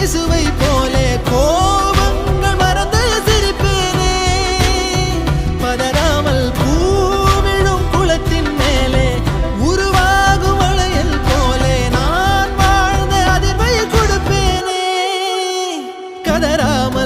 சிசுவை போலே கோபங்கள் மறந்து சிரிப்பேனே. பதறாமல் பூவிழும் குளத்தின் மேலே உருவாகும் மழையில் போலே நான் வாழ்ந்த அதிர்வை கொடுப்பேனே. கதராமல்